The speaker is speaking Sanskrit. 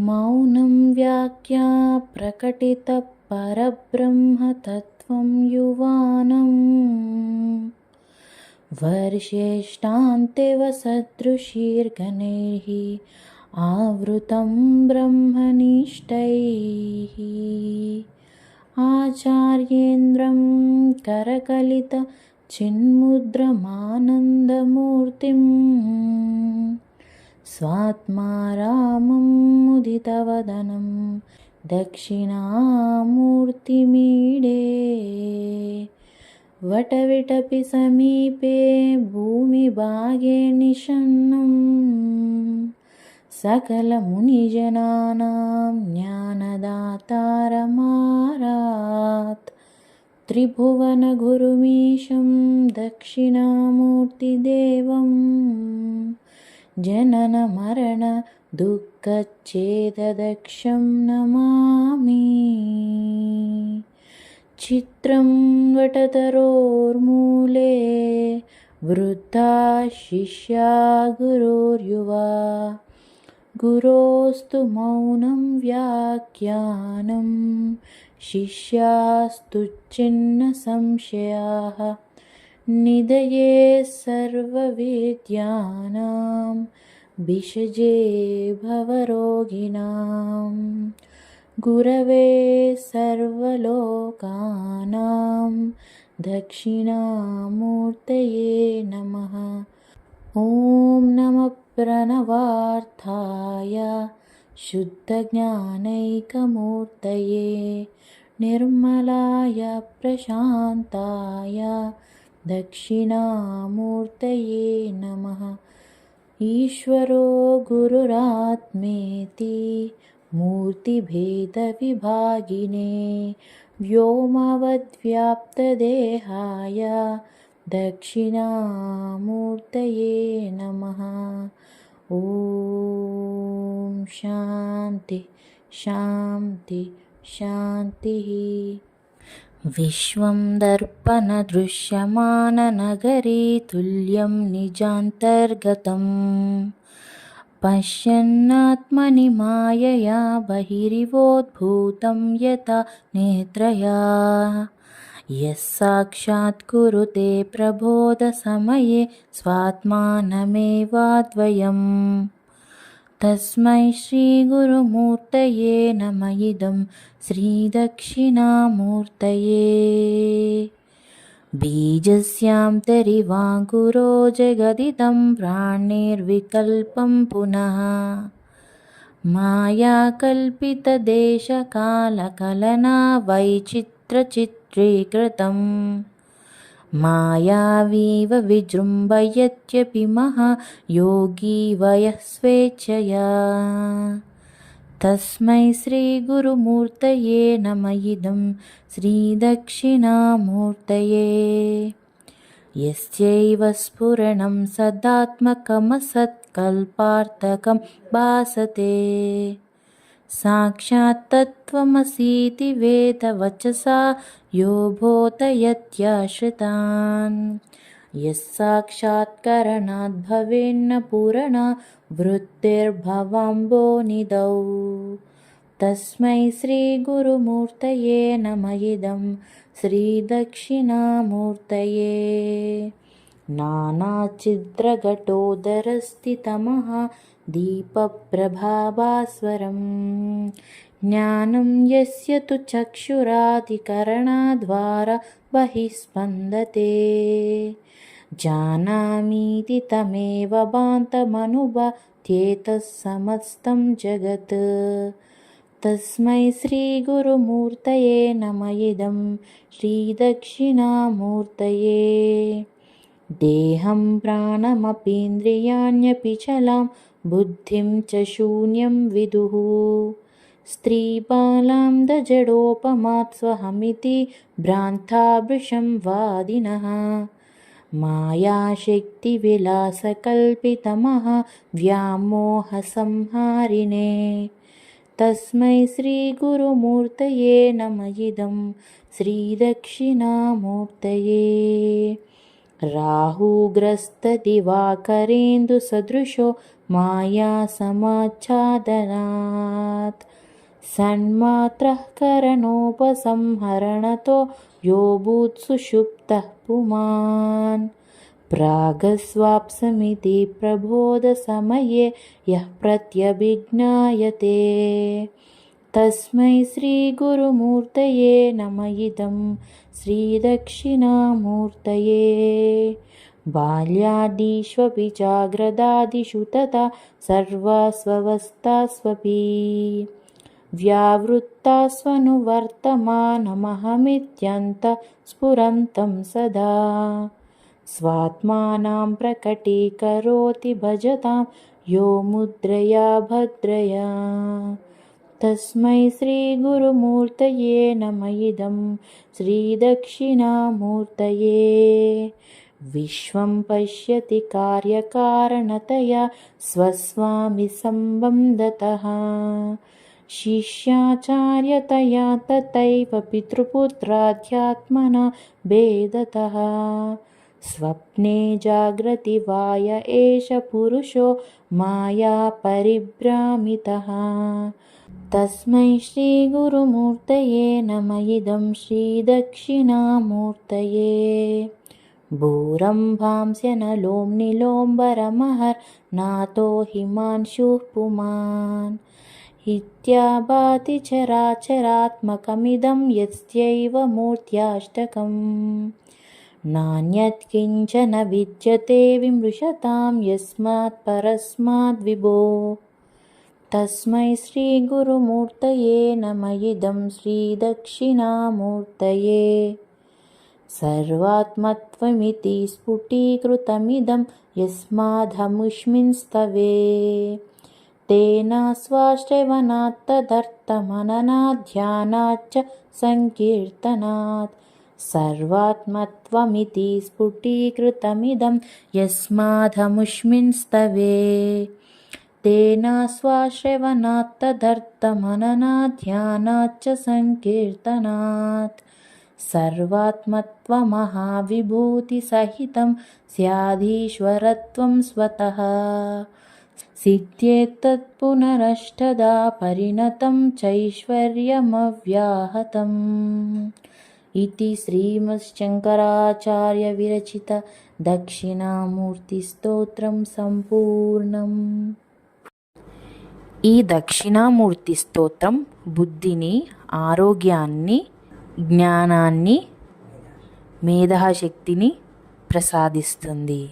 मौनं व्याख्या प्रकटितपरब्रह्मतत्त्वं युवानम्। वर्षेष्टान्तेवसदृशीर्गणैः आवृतं ब्रह्मनिष्ठैः। आचार्येन्द्रं करकलितचिन्मुद्रमानन्दमूर्तिम् स्वात्मा रामं मुदितवदनं दक्षिणामूर्तिमीडे। वटविटपि समीपे भूमिभागे निषन्नं सकलमुनिजनानां ज्ञानदातारमारात् त्रिभुवनगुरुमीशं दक्षिणामूर्तिदेवम्। जननमरणदुःखच्छेददक्षं नमामि। चित्रं वटतरोर्मूले वृद्धा शिष्या गुरोर्युवा। गुरोस्तु मौनं व्याख्यानं शिष्यास्तु चिन्नसंशयाः निधये सर्वविद्यानां विषजे भवरोगिणां। गुरवे सर्वलोकानां दक्षिणामूर्तये नमः। ॐ नमः प्रणवार्थाय शुद्धज्ञानैकमूर्तये निर्मलाय प्रशान्ताय दक्षिणामूर्तये नमः। ईश्वरो गुरुरात्मेति मूर्तिभेदविभागिने व्योमवद्व्याप्तदेहाय दक्षिणामूर्तये नमः। ॐ शान्ति शान्ति शान्तिः। विश्वं दर्पणदृश्यमाननगरे तुल्यं निजान्तर्गतम्। पश्यन्नात्मनि मायया बहिरिवोद्भूतं यथा नेत्रया। यः साक्षात् कुरुते प्रबोधसमये स्वात्मानमेवाद्वयम् तस्मै श्रीगुरुमूर्तये नम इदं श्रीदक्षिणामूर्तये। बीजस्यां तरिवाङ्कुरो जगदिदं प्राणिर्विकल्पं पुनः। मायाकल्पितदेशकालकलना वैचित्रचित्रीकृतम् मायावीव विजृम्भयत्यपि महायोगी वयः स्वेच्छया। तस्मै श्रीगुरुमूर्तये नम इदं श्रीदक्षिणामूर्तये। यस्यैव स्फुरणं सदात्मकमसत्कल्पार्थकं भासते साक्षात् तत्त्वमसीति वेदवचसा यो बोधयत्याश्रितान्। यः साक्षात्करणाद्भवेन्न पुरणा वृत्तिर्भवाम्बोनिधौ तस्मै श्रीगुरुमूर्तये नम इदं श्रीदक्षिणामूर्तये नानाच्छिद्रघटोदरस्थितमः दीपप्रभाभास्वरं ज्ञानं यस्य तु चक्षुरादिकरणाद्वारा बहिः स्पन्दते जानामीति तमेव भान्तमनुभात्येतः समस्तं जगत्। तस्मै श्रीगुरुमूर्तये नम इदं श्रीदक्षिणामूर्तये देहं प्राणमपीन्द्रियाण्यपि चलां बुद्धिं च शून्यं विदुः। स्त्रीबालां दजडोपमात् स्वहमिति भ्रान्ताभृशं वादिनः। मायाशक्तिविलासकल्पितमः व्यामोहसंहारिणे। तस्मै श्रीगुरुमूर्तये नम इदं श्रीदक्षिणामूर्तये राहुग्रस्तदिवाकरेन्दुसदृशो मायासमाच्छादनात्। सन्मात्रः करणोपसंहरणतो यो भूत्सुषुप्तः पुमान्। प्रागस्वाप्समिति प्रबोधसमये यः प्रत्यभिज्ञायते तस्मै श्रीगुरुमूर्तये नम इदं श्रीदक्षिणामूर्तये। बाल्यादिष्वपि जाग्रदादिषु तथा सर्वास्वस्थास्वपि व्यावृत्तास्वनुवर्तमानमहमित्यन्तः स्फुरन्तं सदा। स्वात्मानां प्रकटीकरोति भजतां यो मुद्रया भद्रया तस्मै श्रीगुरुमूर्तये नम इदं श्रीदक्षिणामूर्तये। विश्वं पश्यति कार्यकारणतया स्वस्वामिसम्बन्धतः शिष्याचार्यतया तथैव पितृपुत्राध्यात्मना भेदतः। स्वप्ने जाग्रति वाय एष पुरुषो मायापरिभ्रामितः तस्मै श्रीगुरुमूर्तये नम। इदं श्रीदक्षिणामूर्तये। भूरम्भांस्यनलोम्निलोम्बरमहर्नाथो हिमांशुः पुमान्। इत्याभाति चराचरात्मकमिदं यस्यैव मूर्त्याष्टकम्। नान्यत् किञ्चन विद्यते विमृशतां यस्मात् परस्माद्विभो तस्मै श्रीगुरुमूर्तये नम इदं श्रीदक्षिणामूर्तये। सर्वात्मत्वमिति स्फुटीकृतमिदं यस्मादमुष्मिंस्तवे तेन स्वाश्रवणात् तदर्थमननाध्यानाच्च सङ्कीर्तनात्। सर्वात्मत्वमिति स्फुटीकृतमिदं यस्मादमुष्मिंस्तवे तेना स्वाश्रवनात्तधर्तमननात् ध्यानाच्च सङ्कीर्तनात् सर्वात्मत्वमहाविभूतिसहितं स्यादीश्वरत्वं स्वतः। सिद्ध्येत्तत्पुनरष्टदा परिणतं चैश्वर्यमव्याहतम्। इति श्रीमशङ्कराचार्यविरचित दक्षिणामूर्तिस्तोत्रं सम्पूर्णम्। ఈ దక్షిణామూర్తి స్తోత్రం బుద్ధిని ఆరోగ్యాన్ని జ్ఞానాన్ని మేధాశక్తిని ప్రసాదిస్తుంది.